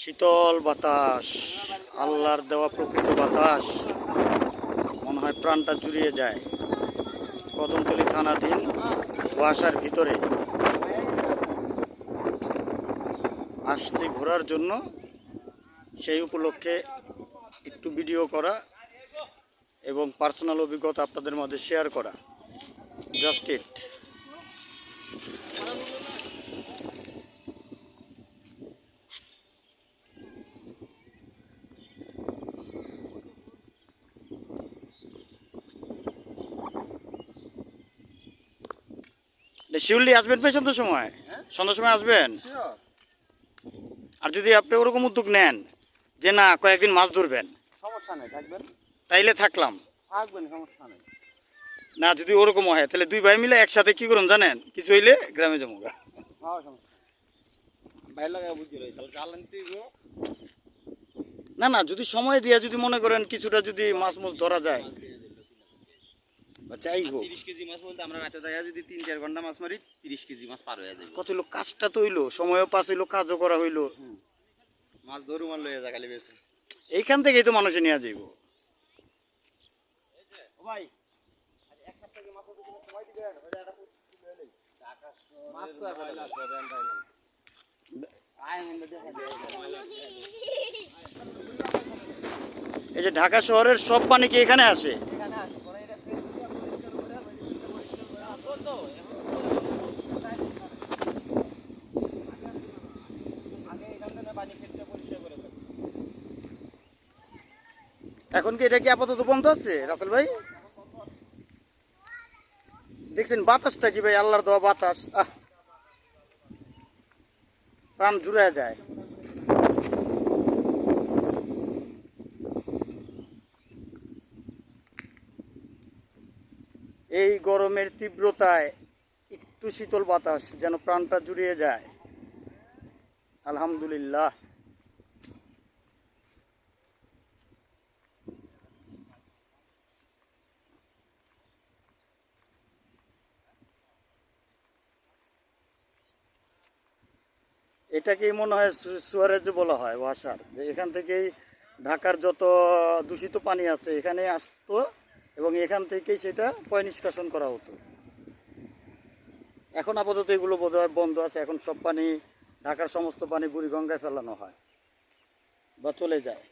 শীতল বাতাস, আল্লাহর দেওয়া প্রকৃত বাতাস, মনে হয় প্রাণটা জুড়িয়ে যায়। কদমতলি থানাধীন কুয়াশার ভিতরে। আসছি ঘোরার জন্য। সেই উপলক্ষে একটু ভিডিও করা এবং পার্সোনাল অভিজ্ঞতা আপনাদের মধ্যে শেয়ার করা। জাস্ট ইট শিউলি আসবেন পেয়ে সন্ধ্যার সময়? সন্ধ্যার সময় আসবেন? আর যদি আপনি ওরকম উদ্যোগ নেন যে না কয়েকদিন মাছ ধরবেন সমস্যা নেই থাকবেন। তাইলে থাকলাম। থাকবেন সমস্যা নেই। না যদি ওরকম হয় তাহলে দুই ভাই মিলে একসাথে কি করুন জানেন? কিছু হইলে গ্রামে যাব। হ্যাঁ ভাই না না যদি সময় দিয়ে যদি মনে করেন কিছুটা যদি মাছ মুছ ধরা যায় বা যাই হোক। তিরিশ কেজি মাছ বলতে আমরা রাতে দেখা যদি তিন চার ঘণ্টা মাছ মারি তিরিশ কেজি মাছ পার হয়ে যাবে। কত হইল? কাজটা তো হইল সময়ও পাস হইল কাজও করা হইল। মাছ ধরু মাল লয়ে যা খালি বেছে এইখান থেকেই তো মানুষে নিয়ে যাইব। ভাই এক সপ্তাহ মাছ সময় দিবে মাছ তো আয় দেখা এই যে ঢাকা শহরের সব পানি কি এখানে আসে পরে এটা আগে এখান থেকে পানি ক্ষেত্রে পরিষ্কার করে ফেলব। এখন কি এটা কি আপাতত বন্ধ আছে, রাসেল ভাই? দেখছেন বাতাসটা কি ভাই? আল্লাহর দেওয়া বাতাস। আহ। প্রাণ জুড়ে যায়। এই গরমের তীব্রতায় একটু শীতল বাতাস যেন প্রাণটা জুড়িয়ে যায়। আলহামদুলিল্লাহ। এটাকেই মনে হয় সুয়ারেজ বলা হয়, ওয়াসার। যে এখান থেকেই ঢাকার যত দূষিত পানি আছে এখানে আসতো এবং এখান থেকেই সেটা পয় নিষ্কাশন করা হতো। এখন আপাতত এগুলো বোধহয় বন্ধ আছে, এখন সব পানি ঢাকার সমস্ত পানি বুড়িগঙ্গায় ফেলানো হয় বা চলে যায়।